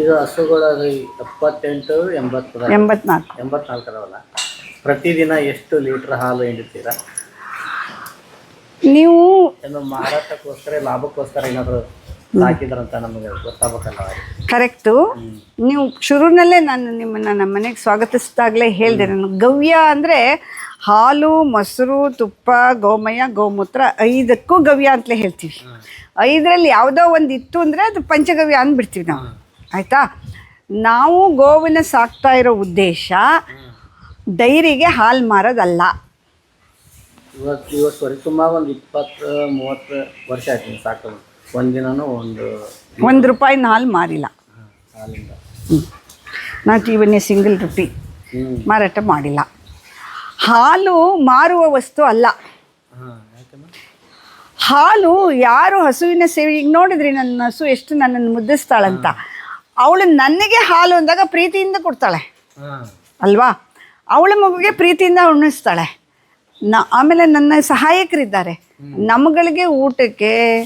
ಈಗ ಹಸುಗಳ ಎಪ್ಪತ್ತೆಂಟು ಎಂಬತ್ತು ಎಂಬತ್ನಾಲ್ಕು. ಎಂಬತ್ನಾಲ್ಕು ಅದಾವಲ್ಲ ಪ್ರತಿದಿನ ಎಷ್ಟು ಲೀಟ್ರ್ ಹಾಲು ಹಿಂಡುತ್ತೀರಾ ನೀವು ಏನು ಮಾರಾಟಕ್ಕೋಸ್ಕರ ಲಾಭಕ್ಕೋಸ್ಕರ ಏನಾದರೂ ಸಾಕಿದ್ರಂತ ನಮಗೆ ಗೊತ್ತಾಗಬೇಕಲ್ಲ ಕರೆಕ್ಟು. ನೀವು ಶುರುನಲ್ಲೇ ನಾನು ನಿಮ್ಮನ್ನು ನಮ್ಮ ಮನೆಗೆ ಸ್ವಾಗತಿಸಿದಾಗಲೇ ಹೇಳಿದೆ. ನಾನು ಗವ್ಯ ಅಂದರೆ ಹಾಲು ಮೊಸರು ತುಪ್ಪ ಗೋಮಯ ಗೋಮೂತ್ರ ಐದಕ್ಕೂ ಗವ್ಯ ಅಂತಲೇ ಹೇಳ್ತೀವಿ. ಐದರಲ್ಲಿ ಯಾವುದೋ ಒಂದು ಇತ್ತು ಅಂದರೆ ಅದು ಪಂಚಗವ್ಯ ಅಂದ್ಬಿಡ್ತೀವಿ ನಾವು. ಆಯಿತಾ? ನಾವು ಗೋವಿನ ಸಾಕ್ತಾ ಇರೋ ಉದ್ದೇಶ ಡೈರಿಗೆ ಹಾಲು ಮಾರೋದಲ್ಲ. ಇವತ್ತು ಇವತ್ತು ಸರಿ ಸುಮಾರು ಒಂದು ಇಪ್ಪತ್ತು ಮೂವತ್ತು ವರ್ಷ ಆಯ್ತು ಸಾಕು ಒಂದು ಒಂದು ಒಂದು ರೂಪಾಯಿ ಹಾಲು ಮಾರಿಲ್ಲ. ಹಾಲಿಂದ. ಎ ಸಿಂಗಲ್ ರುಪಿ ಮಾರಾಟ ಮಾಡಿಲ್ಲ. ಹಾಲು ಮಾರುವ ವಸ್ತು ಅಲ್ಲ. ಹಾಲು ಯಾರು ಹಸುವಿನ ಸೇವೆ ಈಗ ನೋಡಿದ್ರಿ ನನ್ನ ಹಸು ಎಷ್ಟು ನನ್ನನ್ನು ಮುದ್ದಿಸ್ತಾಳಂತ. ಅವಳು ನನಗೆ ಹಾಲು ಅಂದಾಗ ಪ್ರೀತಿಯಿಂದ ಕೊಡ್ತಾಳೆ. ಅಲ್ವಾ? ಅವಳ ಮಗುಗೆ ಪ್ರೀತಿಯಿಂದ ಉಣಿಸ್ತಾಳೆ. ನ ಆಮೇಲೆ ನನ್ನ ಸಹಾಯಕರಿದ್ದಾರೆ. ನಮಗಳಿಗೆ ಊಟಕ್ಕೆ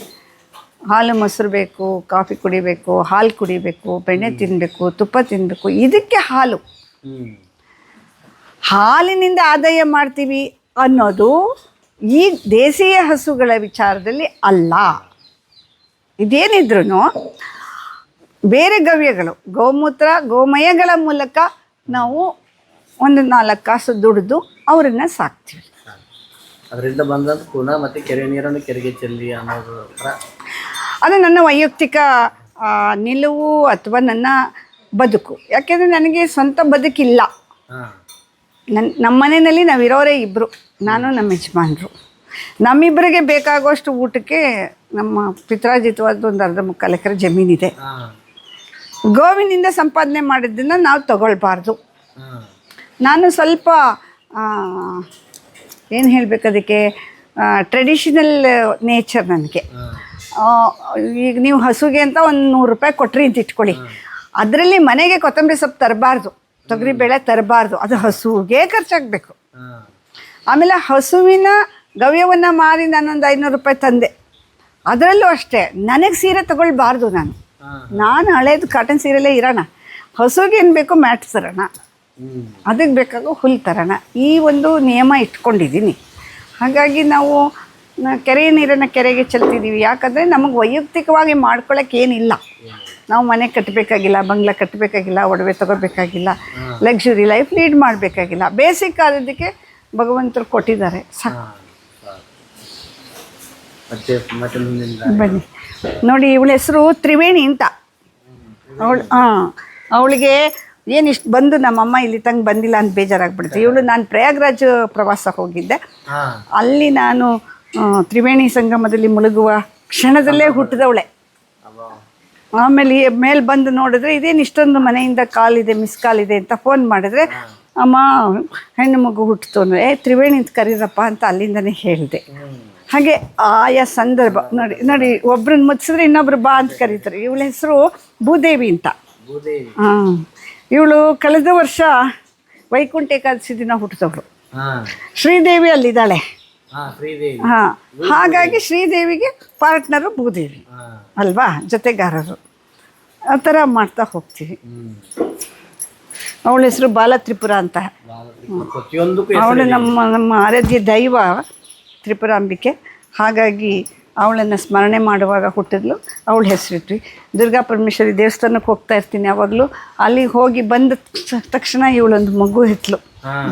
ಹಾಲು ಮೊಸರು ಬೇಕು ಕಾಫಿ ಕುಡಿಬೇಕು ಹಾಲು ಕುಡಿಬೇಕು ಬೆಣ್ಣೆ ತಿನ್ನಬೇಕು ತುಪ್ಪ ತಿನ್ನಬೇಕು ಇದಕ್ಕೆ ಹಾಲು. ಹಾಲಿನಿಂದ ಆದಾಯ ಮಾಡ್ತೀವಿ ಅನ್ನೋದು ಈ ದೇಶೀಯ ಹಸುಗಳ ವಿಚಾರದಲ್ಲಿ ಅಲ್ಲ. ಇದೇನಿದ್ರು ಬೇರೆ ಗವ್ಯಗಳು ಗೋಮೂತ್ರ ಗೋಮಯಗಳ ಮೂಲಕ ನಾವು ಒಂದು ನಾಲ್ಕು ಕಾಸು ದುಡಿದು ಅವರನ್ನು ಸಾಕ್ತೀವಿ. ಅದರಿಂದ ಬಂದಂತ ಪುನಃ ಮತ್ತೆ ಕೆರೆ ನೀರನ್ನು ಕೆರೆಗೆ ಚೆಲ್ಲಿ ಅನ್ನೋದು ಅದು ನನ್ನ ವೈಯಕ್ತಿಕ ನಿಲುವು ಅಥವಾ ನನ್ನ ಬದುಕು. ಯಾಕೆಂದರೆ ನನಗೆ ಸ್ವಂತ ಬದುಕಿಲ್ಲ. ನನ್ನ ನಮ್ಮ ಮನೆಯಲ್ಲಿ ನಾವಿರೋರೇ ಇಬ್ಬರು ನಾನು ನಮ್ಮ ಯಜಮಾನ್ರು. ನಮ್ಮಿಬ್ಬರಿಗೆ ಬೇಕಾಗುವಷ್ಟು ಊಟಕ್ಕೆ ನಮ್ಮ ಪಿತ್ರಾಜಿತವಾದ ಒಂದು ಅರ್ಧ ಮುಕ್ಕಾಲು ಎಕರೆ ಜಮೀನಿದೆ. ಗೋವಿನಿಂದ ಸಂಪಾದನೆ ಮಾಡಿದ್ದನ್ನು ನಾವು ತಗೊಳ್ಬಾರ್ದು. ನಾನು ಸ್ವಲ್ಪ ಏನು ಹೇಳಬೇಕು ಅದಕ್ಕೆ ಟ್ರೆಡಿಷನಲ್ ನೇಚರ್ ನನಗೆ. ಈಗ ನೀವು ಹಸುಗೆ ಅಂತ ಒಂದು ನೂರು ರೂಪಾಯಿ ಕೊಟ್ರಿ ಅಂತ ಇಟ್ಕೊಳ್ಳಿ. ಅದರಲ್ಲಿ ಮನೆಗೆ ಕೊತ್ತಂಬರಿ ಸೊಪ್ಪು ತರಬಾರ್ದು. ತೊಗರಿಬೇಳೆ ತರಬಾರ್ದು. ಅದು ಹಸುಗೆ ಖರ್ಚಾಗಬೇಕು. ಆಮೇಲೆ ಹಸುವಿನ ಗವ್ಯವನ್ನು ಮಾರಿ ನಾನೊಂದು ಐನೂರು ರೂಪಾಯಿ ತಂದೆ. ಅದರಲ್ಲೂ ಅಷ್ಟೇ. ನನಗೆ ಸೀರೆ ತಗೊಳ್ಬಾರ್ದು ನಾನು. ನಾನು ಹಳೇದು ಕಾಟನ್ ಸೀರೆಲೇ ಇರೋಣ. ಹಸುಗೆ ಏನು ಬೇಕೋ ಮ್ಯಾಟ್ ತರೋಣ. ಅದಕ್ಕೆ ಬೇಕಾಗೋ ಹುಲ್ ತರೋಣ. ಈ ಒಂದು ನಿಯಮ ಇಟ್ಕೊಂಡಿದ್ದೀನಿ. ಹಾಗಾಗಿ ನಾವು ಕೆರೆ ಕೆರೆಯ ನೀರನ್ನು ಕೆರೆಗೆ ಚೆಲ್ತಿದ್ದೀವಿ ಯಾಕಂದರೆ ನಮಗೆ ವೈಯಕ್ತಿಕವಾಗಿ ಮಾಡ್ಕೊಳ್ಳೋಕೆ ಏನಿಲ್ಲ. ನಾವು ಮನೆ ಕಟ್ಟಬೇಕಾಗಿಲ್ಲ ಬಂಗ್ಲ ಕಟ್ಟಬೇಕಾಗಿಲ್ಲ ಒಡವೆ ತಗೋಬೇಕಾಗಿಲ್ಲ ಲಕ್ಸುರಿ ಲೈಫ್ ಲೀಡ್ ಮಾಡಬೇಕಾಗಿಲ್ಲ. ಬೇಸಿಕ್ ಆದದಕ್ಕೆ ಭಗವಂತರು ಕೊಟ್ಟಿದ್ದಾರೆ. ಸಾಕು ಬನ್ನಿ. ನೋಡಿ ಇವಳ ಹೆಸರು ತ್ರಿವೇಣಿ ಅಂತ. ಅವಳು ಹಾಂ ಅವಳಿಗೆ ಏನು ಇಷ್ಟು ಬಂದು ನಮ್ಮಮ್ಮ ಇಲ್ಲಿ ತಂಗ ಬಂದಿಲ್ಲ ಅಂತ ಬೇಜಾರಾಗ್ಬಿಡುತ್ತೆ ಇವಳು ನಾನು ಪ್ರಯಾಗ್ರಾಜ್ ಪ್ರವಾಸ ಹೋಗಿದ್ದೆ. ಅಲ್ಲಿ ನಾನು ತ್ರಿವೇಣಿ ಸಂಗಮದಲ್ಲಿ ಮುಳುಗುವ ಕ್ಷಣದಲ್ಲೇ ಹುಟ್ಟಿದವಳೆ. ಆಮೇಲೆ ಮೇಲೆ ಬಂದು ನೋಡಿದ್ರೆ ಇದೇನು ಇಷ್ಟೊಂದು ಮನೆಯಿಂದ ಕಾಲಿದೆ ಮಿಸ್ ಕಾಲ್ ಇದೆ ಅಂತ ಫೋನ್ ಮಾಡಿದ್ರೆ ಅಮ್ಮ ಹೆಣ್ಣು ಮಗು ಹುಟ್ಟಿತು ಅಂದರೆ ಏ ತ್ರಿವೇಣಿ ಅಂತ ಕರೀರಪ್ಪ ಅಂತ ಅಲ್ಲಿಂದನೇ ಹೇಳಿದೆ. ಹಾಗೆ ಆಯಾ ಸಂದರ್ಭ ನೋಡಿ ನೋಡಿ ಒಬ್ರನ್ನ ಮುಚ್ಚಿದ್ರೆ ಇನ್ನೊಬ್ರು ಬಾ ಅಂತ ಕರೀತಾರೆ. ಇವಳ ಹೆಸರು ಭೂದೇವಿ ಅಂತ. ಹಾಂ. ಇವಳು ಕಳೆದ ವರ್ಷ ವೈಕುಂಠ ಏಕಾದಶಿ ದಿನ ಹುಟ್ಟಿದವಳು. ಶ್ರೀದೇವಿ ಅಲ್ಲಿದ್ದಾಳೆ. ಹಾಂ ಹಾಗಾಗಿ ಶ್ರೀದೇವಿಗೆ ಪಾರ್ಟ್ನರು ಭೂದೇವಿ. ಅಲ್ವಾ? ಜೊತೆಗಾರರು. ಆ ಥರ ಮಾಡ್ತಾ ಹೋಗ್ತೀವಿ. ಅವಳ ಹೆಸರು ಬಾಲತ್ರಿಪುರ ಅಂತ. ಅವಳು ನಮ್ಮ ನಮ್ಮ ಆರಾಧ್ಯ ದೈವ ತ್ರಿಪುರಾಂಬಿಕೆ. ಹಾಗಾಗಿ ಅವಳನ್ನು ಸ್ಮರಣೆ ಮಾಡುವಾಗ ಹುಟ್ಟಿದ್ಲು ಅವಳ ಹೆಸರಿಟ್ವಿ. ದುರ್ಗಾ ಪರಮೇಶ್ವರಿ ದೇವಸ್ಥಾನಕ್ಕೆ ಹೋಗ್ತಾ ಇರ್ತೀನಿ ಯಾವಾಗಲೂ. ಅಲ್ಲಿಗೆ ಹೋಗಿ ಬಂದ ತಕ್ಷಣ ಇವಳೊಂದು ಮಗು ಇತ್ತು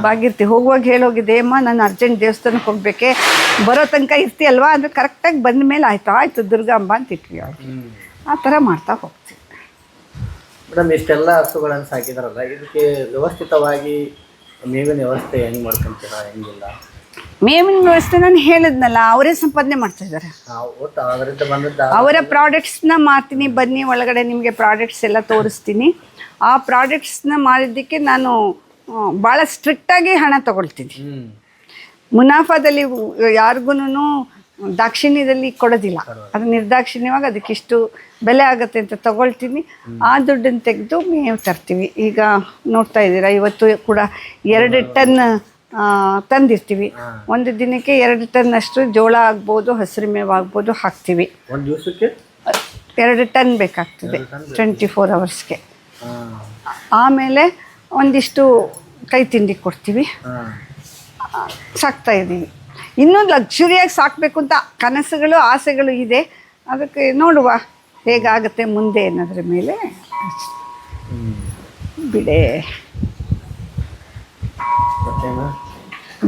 ಬಾಗಿರ್ತಿ ಹೋಗುವಾಗ ಹೇಳೋಗಿದೆ ಅಮ್ಮ ನಾನು ಅರ್ಜೆಂಟ್ ದೇವಸ್ಥಾನಕ್ಕೆ ಹೋಗ್ಬೇಕೆ. ಬರೋ ತನಕ ಇರ್ತೀಯಲ್ವಾ? ಅಂದರೆ ಕರೆಕ್ಟಾಗಿ ಬಂದ ಮೇಲೆ ಆಯಿತು. ಆಯಿತು ದುರ್ಗಾಂಬ ಅಂತ ಇಟ್ವಿ ಅವಳು. ಆ ಥರ ಮಾಡ್ತಾ ಹೋಗ್ತೀವಿ. ಮೇಡಮ್ ಇಷ್ಟೆಲ್ಲ ಹಸುಗಳನ್ನು ಸಾಕಿದಾರಲ್ಲ ಇದಕ್ಕೆ ವ್ಯವಸ್ಥಿತವಾಗಿ ಮೇವಿನ ವ್ಯವಸ್ಥೆ ಹೆಂಗ್ ಮಾಡ್ಕೊಂತೀರಾ ಹೆಂಗಿಲ್ಲ? ಮೇವಿನ ವ್ಯವಸ್ಥೆ ನಾನು ಹೇಳಿದ್ನಲ್ಲ ಅವರೇ ಸಂಪಾದನೆ ಮಾಡ್ತಾ ಇದ್ದಾರೆ. ಅವರ ಒಟ್ಟು ಅದರಿಂದ ಬಂದದ್ದು ಅವರ ಪ್ರಾಡಕ್ಟ್ಸ್ನ ಮಾರ್ತೀನಿ ಬನ್ನಿ ಒಳಗಡೆ ನಿಮಗೆ ಪ್ರಾಡಕ್ಟ್ಸ್ ಎಲ್ಲ ತೋರಿಸ್ತೀನಿ. ಆ ಪ್ರಾಡಕ್ಟ್ಸ್ನ ಮಾರಿದ್ದಕ್ಕೆ ನಾನು ಭಾಳ ಸ್ಟ್ರಿಕ್ಟಾಗಿ ಹಣ ತಗೊಳ್ತೀನಿ. ಹ್ಞೂ ಮುನಾಫಾದಲ್ಲಿ ಯಾರಿಗೂ ದಾಕ್ಷಿಣ್ಯದಲ್ಲಿ ಕೊಡೋದಿಲ್ಲ. ಅದು ನಿರ್ದಾಕ್ಷಿಣ್ಯವಾಗಿ ಅದಕ್ಕಿಷ್ಟು ಬೆಲೆ ಆಗುತ್ತೆ ಅಂತ ತಗೊಳ್ತೀನಿ. ಆ ದುಡ್ಡನ್ನು ತೆಗೆದು ಮೇವು ತರ್ತೀವಿ. ಈಗ ನೋಡ್ತಾ ಇದ್ದೀರಾ ಇವತ್ತು ಕೂಡ ಎರಡು ಟನ್ ತಂದಿರ್ತೀವಿ. ಒಂದು ದಿನಕ್ಕೆ ಎರಡು ಟನ್ ಅಷ್ಟು ಜೋಳ ಆಗ್ಬೋದು ಹಸಿರು ಮೇವು ಆಗ್ಬೋದು ಹಾಕ್ತೀವಿ. ಎರಡು ಟನ್ ಬೇಕಾಗ್ತದೆ ಟ್ವೆಂಟಿ ಫೋರ್ ಅವರ್ಸ್ಗೆ. ಆಮೇಲೆ ಒಂದಿಷ್ಟು ಕೈ ತಿಂಡಿ ಕೊಡ್ತೀವಿ ಸಾಕ್ತಾ ಇದ್ದೀವಿ. ಇನ್ನೂ ಲಕ್ಷುರಿಯಾಗಿ ಸಾಕಬೇಕು ಅಂತ ಕನಸುಗಳು ಆಸೆಗಳು ಇದೆ. ಅದಕ್ಕೆ ನೋಡುವ ಹೇಗಾಗುತ್ತೆ ಮುಂದೆ ಅನ್ನೋದ್ರ ಮೇಲೆ ಬಿಡೆ.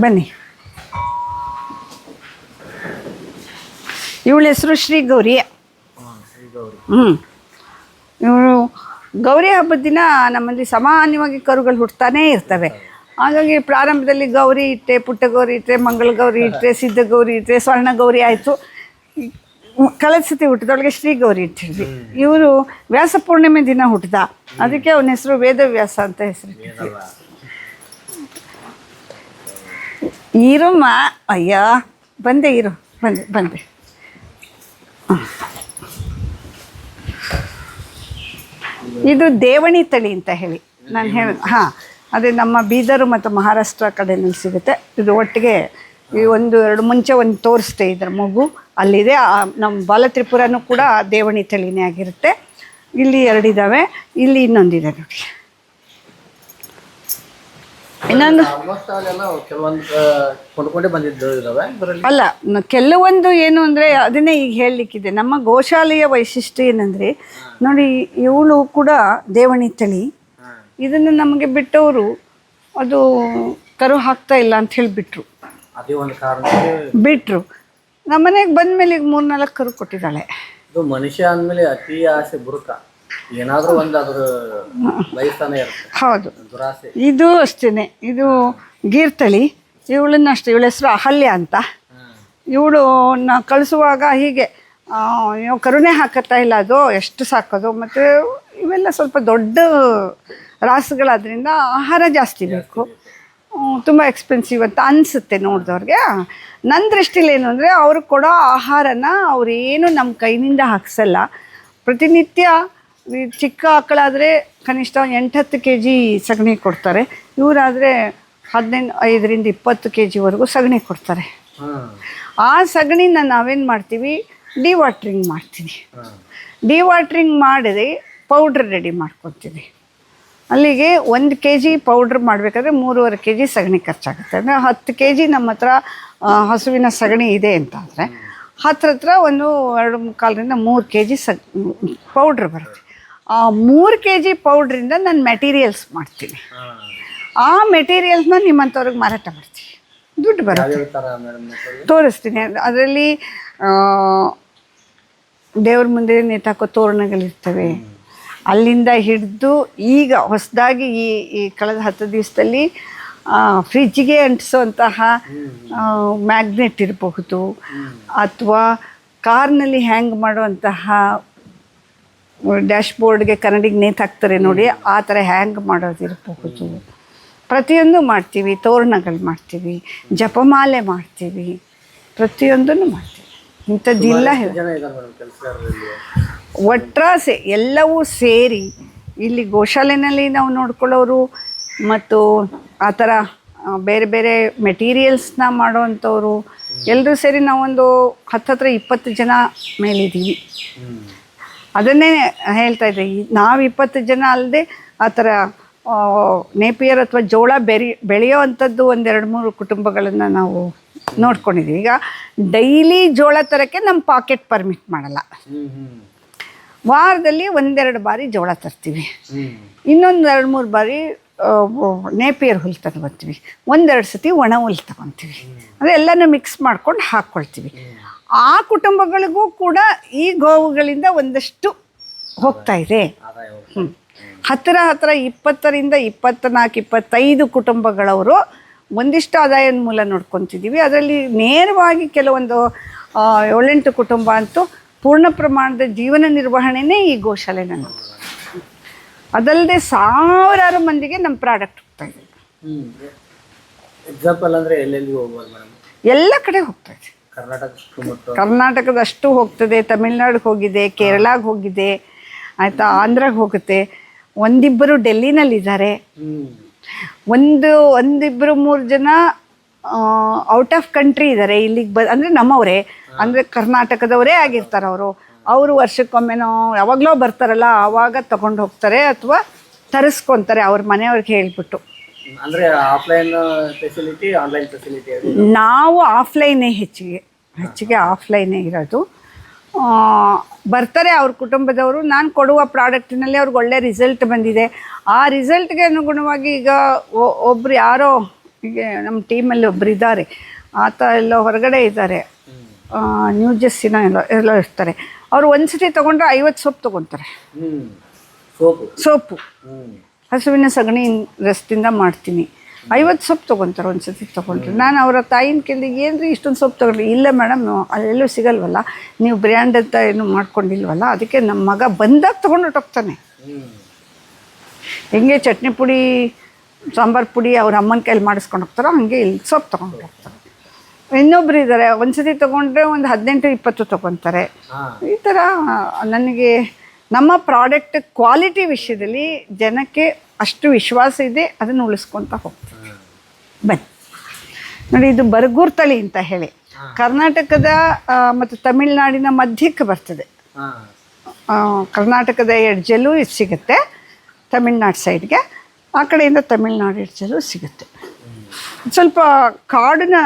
ಬನ್ನಿ. ಇವಳ ಹೆಸರು ಶ್ರೀ ಗೌರಿ. ಗೌರಿ. ಹ್ಞೂ ಇವಳು ಗೌರಿ ಹಬ್ಬದ ದಿನ ನಮ್ಮಲ್ಲಿ ಸಾಮಾನ್ಯವಾಗಿ ಕರುಗಳು ಹುಟ್ಟತಾನೇ ಇರ್ತವೆ. ಹಾಗಾಗಿ ಪ್ರಾರಂಭದಲ್ಲಿ ಗೌರಿ ಇಟ್ಟೆ ಪುಟ್ಟ ಗೌರಿ ಇಟ್ಟರೆ ಮಂಗಳ ಗೌರಿ ಇಟ್ಟರೆ ಸಿದ್ಧ ಗೌರಿ ಇಟ್ಟರೆ ಸ್ವರ್ಣ ಗೌರಿ ಆಯಿತು. ಕಳೆದ ಸತಿ ಹುಟ್ಟಿದೊಳಗೆ ಶ್ರೀ ಗೌರಿ ಇಟ್ಟಿದ್ವಿ ಇವರು ವ್ಯಾಸ ಪೂರ್ಣಿಮೆ ದಿನ ಹುಟ್ಟಿದ ಅದಕ್ಕೆ ಅವನ ಹೆಸರು ವೇದವ್ಯಾಸ ಅಂತ ಹೆಸರು ಇರಮ್ಮ. ಅಯ್ಯ ಬಂದೆ ಇರು ಬಂದೆ ಬಂದೆ. ಇದು ದೇವಣಿ ತಳಿ ಅಂತ ಹೇಳಿ. ನಾನು ಹೇಳ ಹಾಂ. ಅದೇ ನಮ್ಮ ಬೀದರ್ ಮತ್ತು ಮಹಾರಾಷ್ಟ್ರ ಕಡೆಯಲ್ಲಿ ಸಿಗುತ್ತೆ. ಇದು ಒಟ್ಟಿಗೆ ಈ ಒಂದು ಎರಡು ಮುಂಚೆ ಒಂದು ತೋರಿಸ್ತೆ ಇದ್ರ ಮಗು. ಅಲ್ಲಿದೆ. ನಮ್ಮ ಬಾಲತ್ರಿಪುರನೂ ಕೂಡ ದೇವಣಿ ತಳಿನೇ ಆಗಿರುತ್ತೆ. ಇಲ್ಲಿ ಎರಡಿದ್ದಾವೆ ಇಲ್ಲಿ ಇನ್ನೊಂದಿದೆ ನೋಡಿ. ಇನ್ನೊಂದು ಅಲ್ಲ ಕೆಲವೊಂದು ಏನು ಅಂದರೆ ಅದನ್ನೇ ಈಗ ಹೇಳಲಿಕ್ಕಿದೆ. ನಮ್ಮ ಗೋಶಾಲೆಯ ವೈಶಿಷ್ಟ್ಯ ಏನಂದರೆ ನೋಡಿ ಇವಳು ಕೂಡ ದೇವಣಿ ತಳಿ. ಇದನ್ನು ನಮಗೆ ಬಿಟ್ಟವರು ಅದು ಕರು ಹಾಕ್ತಾ ಇಲ್ಲ ಅಂತ ಹೇಳಿಬಿಟ್ರು. ಅದೇ ಒಂದು ಕಾರಣಕ್ಕೆ ಬಿಟ್ಟರು ನಮ್ಮನೆಗೆ ಬಂದ ಮೇಲೆ ಈಗ ಮೂರ್ನಾಲ್ಕು ಕರು ಕೊಟ್ಟಿದ್ದಾಳೆ. ಇದು ಮನುಷ್ಯ ಅಂದಮೇಲೆ ಅತಿ ಆಸೆ ಬುರುಕ ಏನಾದರೂ ಒಂದು ಅದ್ರ ಬಯಸ್ತಾನೆ ಇರುತ್ತೆ. ಹೌದು. ದುರಾಸೆ. ಇದು ಅಷ್ಟೇ ಇದು ಗೀರ್ತಳಿ. ಇವಳನ್ನ ಅಷ್ಟೇ ಇವಳ ಹೆಸರು ಅಹಲ್ಯ ಅಂತ. ಹಾಂ ಇವಳು ನ ಕಳಿಸುವಾಗ ಹೀಗೆ ನೀವು ಕರುಣೆ ಹಾಕತ್ತಾ ಇಲ್ಲ ಅದು ಎಷ್ಟು ಸಾಕೋದು ಮತ್ತು ಇವೆಲ್ಲ ಸ್ವಲ್ಪ ದೊಡ್ಡ ರಾಸುಗಳಾದ್ರಿಂದ ಆಹಾರ ಜಾಸ್ತಿ ಬೇಕು. ತುಂಬ ಎಕ್ಸ್ಪೆನ್ಸಿವ್ ಅಂತ ಅನಿಸುತ್ತೆ ನೋಡಿದವ್ರಿಗೆ. ನನ್ನ ದೃಷ್ಟಿಲಿ ಏನು ಅಂದರೆ ಅವ್ರು ಕೊಡೋ ಆಹಾರನ ಅವರೇನು ನಮ್ಮ ಕೈನಿಂದ ಹಾಕ್ಸಲ್ಲ. ಪ್ರತಿನಿತ್ಯ ಈ ಚಿಕ್ಕ ಆಕಳಾದರೆ ಕನಿಷ್ಠ ಎಂಟು ಹತ್ತು ಕೆ ಜಿ ಸಗಣಿ ಕೊಡ್ತಾರೆ. ಇವರಾದರೆ ಹದಿನೈದು ಐದರಿಂದ ಇಪ್ಪತ್ತು ಕೆ ಜಿವರೆಗೂ ಸಗಣಿ ಕೊಡ್ತಾರೆ. ಆ ಸಗಣಿನ ನಾವೇನು ಮಾಡ್ತೀವಿ? ಡಿವಾಟ್ರಿಂಗ್ ಮಾಡ್ತೀನಿ. ಡಿವಾಟ್ರಿಂಗ್ ಮಾಡಿದೆ ಪೌಡ್ರ್ ರೆಡಿ ಮಾಡ್ಕೊತೀನಿ ಅಲ್ಲಿಗೆ ಒಂದು ಕೆ ಜಿ ಪೌಡ್ರ್ ಮಾಡಬೇಕಾದ್ರೆ ಮೂರುವರೆ ಕೆ ಜಿ ಸಗಣಿ ಖರ್ಚಾಗುತ್ತೆ. ಅಂದರೆ ಹತ್ತು ಕೆ ಜಿ ನಮ್ಮ ಹತ್ರ ಹಸುವಿನ ಸಗಣಿ ಇದೆ ಅಂತಂದರೆ ಹತ್ರ ಹತ್ರ ಒಂದು ಎರಡು ಕಾಲರಿಂದ ಮೂರು ಕೆ ಜಿ ಸಗ್ ಪೌಡ್ರ್ ಬರುತ್ತೆ. ಆ ಮೂರು ಕೆ ಜಿ ಪೌಡ್ರಿಂದ ನಾನು ಮೆಟೀರಿಯಲ್ಸ್ ಮಾಡ್ತೀನಿ. ಆ ಮೆಟೀರಿಯಲ್ಸ್ನ ನಿಮ್ಮಂಥವ್ರಿಗೆ ಮಾರಾಟ ಮಾಡ್ತೀನಿ. ದುಡ್ಡು ಬರುತ್ತೆ. ತೋರಿಸ್ತೀನಿ. ಅದರಲ್ಲಿ ದೇವ್ರ ಮುಂದೆ ನೇತಾಕೋ ತೋರಣಗಳಿರ್ತವೆ. ಅಲ್ಲಿಂದ ಹಿಡಿದು ಈಗ ಹೊಸದಾಗಿ ಈ ಈ ಕಳೆದ ಹತ್ತು ದಿವಸದಲ್ಲಿ ಫ್ರಿಜ್ಗೆ ಅಂಟಿಸುವಂತಹ ಮ್ಯಾಗ್ನೆಟ್ ಇರಬಹುದು. ಅಥವಾ ಕಾರ್ನಲ್ಲಿ ಹ್ಯಾಂಗ್ ಮಾಡುವಂತಹ ಡ್ಯಾಶ್ ಬೋರ್ಡ್ಗೆ ಕನ್ನಡಿಗೆ ನೇತಾಕ್ತಾರೆ ನೋಡಿ, ಆ ಥರ ಹ್ಯಾಂಗ್ ಮಾಡೋದಿರಬಹುದು ಪ್ರತಿಯೊಂದು ಮಾಡ್ತೀವಿ, ತೋರಣಗಳು ಮಾಡ್ತೀವಿ, ಜಪಮಾಲೆ ಮಾಡ್ತೀವಿ, ಪ್ರತಿಯೊಂದನ್ನು ಮಾಡ್ತೀವಿ. ಇಂಥದ್ದಿಲ್ಲ ಒಟ್ರಾಸೆ ಎಲ್ಲವೂ ಸೇರಿ ಇಲ್ಲಿ ಗೋಶಾಲೆನಲ್ಲಿ ನಾವು ನೋಡ್ಕೊಳ್ಳೋರು ಮತ್ತು ಆ ಥರ ಬೇರೆ ಬೇರೆ ಮೆಟೀರಿಯಲ್ಸ್ನ ಮಾಡೋವಂಥವ್ರು ಎಲ್ಲರೂ ಸೇರಿ ನಾವೊಂದು ಹತ್ತತ್ರ ಇಪ್ಪತ್ತು ಜನ ಮೇಲಿದ್ದೀವಿ. ಅದನ್ನೇ ಹೇಳ್ತಾ ಇದ್ದೆ ನಾವು ಇಪ್ಪತ್ತು ಜನ ಅಲ್ಲದೆ ಆ ಥರ ನೇಪಿಯರ್ ಅಥವಾ ಜೋಳ ಬೆರಿ ಬೆಳೆಯೋ ಅಂಥದ್ದು ಒಂದೆರಡು ಮೂರು ಕುಟುಂಬಗಳನ್ನು ನಾವು ನೋಡ್ಕೊಂಡಿದ್ದೀವಿ ಈಗ ಡೈಲಿ ಜೋಳ ತರೋಕ್ಕೆ ನಮ್ಮ ಪಾಕೆಟ್ ಪರ್ಮಿಟ್ ಮಾಡಲ್ಲ. ವಾರದಲ್ಲಿ ಒಂದೆರಡು ಬಾರಿ ಜೋಳ ತರ್ತೀವಿ. ಇನ್ನೊಂದು ಎರಡು ಮೂರು ಬಾರಿ ನೇಪಿಯರ್ ಹುಲ್ಲು ತಗೊಬರ್ತೀವಿ ಒಂದೆರಡು ಸತಿ ಒಣ ಹುಲ್ಲು ತಗೊತೀವಿ. ಅಂದರೆ ಎಲ್ಲನೂ ಮಿಕ್ಸ್ ಮಾಡ್ಕೊಂಡು ಹಾಕ್ಕೊಳ್ತೀವಿ ಆ ಕುಟುಂಬಗಳಿಗೂ ಕೂಡ ಈ ಗೋವುಗಳಿಂದ ಒಂದಷ್ಟು ಹೋಗ್ತಾ ಇದೆ. ಹತ್ತಿರ ಹತ್ತಿರ ಇಪ್ಪತ್ತರಿಂದ ಇಪ್ಪತ್ತ್ನಾಲ್ಕು ಇಪ್ಪತ್ತೈದು ಕುಟುಂಬಗಳವರು ಒಂದಿಷ್ಟು ಆದಾಯದ ಮೂಲ ನೋಡ್ಕೊತಿದ್ದೀವಿ. ಅದರಲ್ಲಿ ನೇರವಾಗಿ ಕೆಲವೊಂದು ಏಳೆಂಟು ಕುಟುಂಬ ಅಂತೂ ಪೂರ್ಣ ಪ್ರಮಾಣದ ಜೀವನ ನಿರ್ವಹಣೆನೇ ಈ ಗೋಶಾಲೆ ನಾನು ಅದಲ್ಲದೆ ಸಾವಿರಾರು ಮಂದಿಗೆ ನಮ್ಮ ಪ್ರಾಡಕ್ಟ್ ಹೋಗ್ತಾ ಇದೆ. ಎಕ್ಸಾಂಪಲ್ ಅಂದರೆ ಎಲ್ಲೆಲ್ಲಿ ಹೋಗ್ಬೋದು ಮೇಡಮ್? ಎಲ್ಲ ಕಡೆ ಹೋಗ್ತಾ ಇದೆ. ಕರ್ನಾಟಕದಷ್ಟು ಹೋಗ್ತದೆ ತಮಿಳ್ನಾಡಿಗೆ ಹೋಗಿದೆ ಕೇರಳಾಗ ಹೋಗಿದೆ ಆಯಿತಾ ಆಂಧ್ರಾಗೆ ಹೋಗುತ್ತೆ. ಒಂದಿಬ್ಬರು ಡೆಲ್ಲಿನಲ್ಲಿದ್ದಾರೆ. ಹ್ಞೂ ಒಂದು ಒಂದಿಬ್ಬರು ಮೂರು ಜನ ಔಟ್ ಆಫ್ ಕಂಟ್ರಿ ಇದ್ದಾರೆ ಇಲ್ಲಿಗೆ ಬ ಅಂದರೆ ನಮ್ಮವರೇ. ಅಂದರೆ ಕರ್ನಾಟಕದವರೇ ಆಗಿರ್ತಾರೆ ಅವರು. ಅವರು ವರ್ಷಕ್ಕೊಮ್ಮೆನೋ ಯಾವಾಗಲೋ ಬರ್ತಾರಲ್ಲ ಆವಾಗ ತಗೊಂಡು ಹೋಗ್ತಾರೆ ಅಥವಾ ತರಿಸ್ಕೊತಾರೆ ಅವ್ರ ಮನೆಯವ್ರಿಗೆ ಹೇಳ್ಬಿಟ್ಟು. ಅಂದರೆ ಆಫ್ಲೈನ್ ಫೆಸಿಲಿಟಿ ಆನ್ಲೈನ್ ಫೆಸಿಲಿಟಿ ನಾವು ಆಫ್ಲೈನೇ ಹೆಚ್ಚಿಗೆ ಹೆಚ್ಚಿಗೆ ಆಫ್ಲೈನೇ ಇರೋದು. ಬರ್ತಾರೆ ಅವ್ರ ಕುಟುಂಬದವರು. ನಾನು ಕೊಡುವ ಪ್ರಾಡಕ್ಟಿನಲ್ಲಿ ಅವ್ರಿಗೆ ಒಳ್ಳೆ ರಿಸಲ್ಟ್ ಬಂದಿದೆ. ಆ ರಿಸಲ್ಟ್ಗೆ ಅನುಗುಣವಾಗಿ ಈಗ ಒಬ್ರು ಯಾರೋ ಈಗ ನಮ್ಮ ಟೀಮಲ್ಲಿ ಒಬ್ರು ಇದ್ದಾರೆ. ಆತ ಎಲ್ಲ ಹೊರಗಡೆ ಇದ್ದಾರೆ. ನ್ಯೂ ಜೆಸ್ಸಿನ ಎಲ್ಲ ಎಲ್ಲ ಇರ್ತಾರೆ. ಅವರು ಒಂದು ಸತಿ ತೊಗೊಂಡ್ರೆ ಐವತ್ತು ಸೋಪ್ ತೊಗೊತಾರೆ. ಸೋಪು. ಹಸುವಿನ ಸಗಣಿ ರಸದಿಂದ ಮಾಡ್ತೀನಿ. ಐವತ್ತು ಸೊಪ್ಪು ತೊಗೊತಾರೆ ಒಂದು ಸತಿ ತೊಗೊಂಡ್ರೆ. ನಾನು ಅವರ ತಾಯಿನ ಕೇಳಿದೆ ಏನು ರೀ ಇಷ್ಟೊಂದು ಸೊಪ್ಪು ತೊಗೊಳ್ಳಿ? ಇಲ್ಲ ಮೇಡಮ್ ಅಲ್ಲೆಲ್ಲೂ ಸಿಗಲ್ವಲ್ಲ ನೀವು ಬ್ರ್ಯಾಂಡ್ ಅಂತ ಏನು ಮಾಡ್ಕೊಂಡಿಲ್ವಲ್ಲ ಅದಕ್ಕೆ ನಮ್ಮ ಮಗ ಬಂದಾಗ ತೊಗೊಂಡು ಹೊಟ್ಟೋಗ್ತಾನೆ ಹೆಂಗೆ ಚಟ್ನಿ ಪುಡಿ ಸಾಂಬಾರು ಪುಡಿ ಅವ್ರ ಅಮ್ಮನ ಕೈಲಿ ಮಾಡಿಸ್ಕೊಂಡು ಹೋಗ್ತಾರೋ ಹಾಗೆ ಇಲ್ಲಿ ಸೊಪ್ಪು ತೊಗೊಂಡು ಹೋಗ್ತಾರೆ ಇನ್ನೊಬ್ರು ಇದ್ದಾರೆ ಒಂದು ಸತಿ ತೊಗೊಂಡ್ರೆ ಒಂದು ಹದಿನೆಂಟು ಇಪ್ಪತ್ತು ತೊಗೊತಾರೆ. ಈ ಥರ ನನಗೆ ನಮ್ಮ ಪ್ರಾಡಕ್ಟ್ ಕ್ವಾಲಿಟಿ ವಿಷಯದಲ್ಲಿ ಜನಕ್ಕೆ ಅಷ್ಟು ವಿಶ್ವಾಸ ಇದೆ ಅದನ್ನು ಉಳಿಸ್ಕೊತ ಹೋಗ್ತೀವಿ. ಬನ್ನಿ. ನೋಡಿ ಇದು ಬರಗೂರ್ ತಳಿ ಅಂತ ಹೇಳಿ. ಕರ್ನಾಟಕದ ಮತ್ತು ತಮಿಳುನಾಡಿನ ಮಧ್ಯಕ್ಕೆ ಬರ್ತದೆ. ಕರ್ನಾಟಕದ ಎಡ್ಜಲ್ಲೂ ಇದು ಸಿಗುತ್ತೆ ತಮಿಳ್ನಾಡು ಸೈಡ್ಗೆ. ಆ ಕಡೆಯಿಂದ ತಮಿಳ್ನಾಡು ಎಡ್ಜಲ್ಲೂ ಸಿಗುತ್ತೆ. ಸ್ವಲ್ಪ ಕಾಡಿನ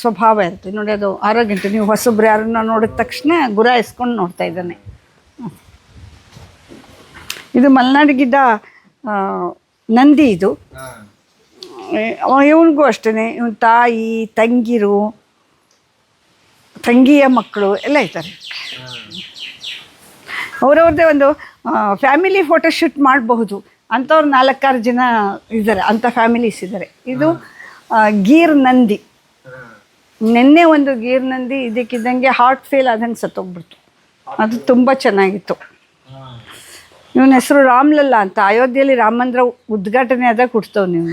ಸ್ವಭಾವ ಇರುತ್ತೆ. ನೋಡಿ ಅದು ಆರೋಗ್ಯ ನೀವು ಹೊಸಬ್ರು ಯಾರನ್ನ ನೋಡಿದ ತಕ್ಷಣ ಗುರಾಯಿಸ್ಕೊಂಡು ನೋಡ್ತಾ ಇದ್ದಾನೆ. ಇದು ಮಲೆನಾಡು ಗಿಡ್ಡ ಆ, ನಂದಿ ಇದು. ಇವನಿಗೂ ಅಷ್ಟೇ ಇವನ್ ತಾಯಿ ತಂಗಿರು ತಂಗಿಯ ಮಕ್ಕಳು ಎಲ್ಲ ಇದ್ದಾರೆ. ಅವರವ್ರದ್ದೇ ಒಂದು ಫ್ಯಾಮಿಲಿ ಫೋಟೋಶೂಟ್ ಮಾಡಬಹುದು. ಅಂಥವ್ರು ನಾಲ್ಕಾರು ಜನ ಇದ್ದಾರೆ. ಅಂಥ ಫ್ಯಾಮಿಲೀಸ್ ಇದ್ದಾರೆ. ಇದು ಗೀರ್ ನಂದಿ. ನಿನ್ನೆ ಒಂದು ಗೀರ್ ನಂದಿ ಇದಕ್ಕಿದ್ದಂಗೆ ಹಾರ್ಟ್ ಫೇಲ್ ಆದಂಗೆ ಸತ್ತೋಗ್ಬಿಡ್ತು. ಅದು ತುಂಬ ಚೆನ್ನಾಗಿತ್ತು. ಇವನ ಹೆಸರು ರಾಮ್ಲಲ್ಲ ಅಂತ. ಅಯೋಧ್ಯೆಯಲ್ಲಿ ರಾಮ ಮಂದಿರ ಉದ್ಘಾಟನೆ ಆದಾಗ ಹುಡ್ತವ್ ನೀವು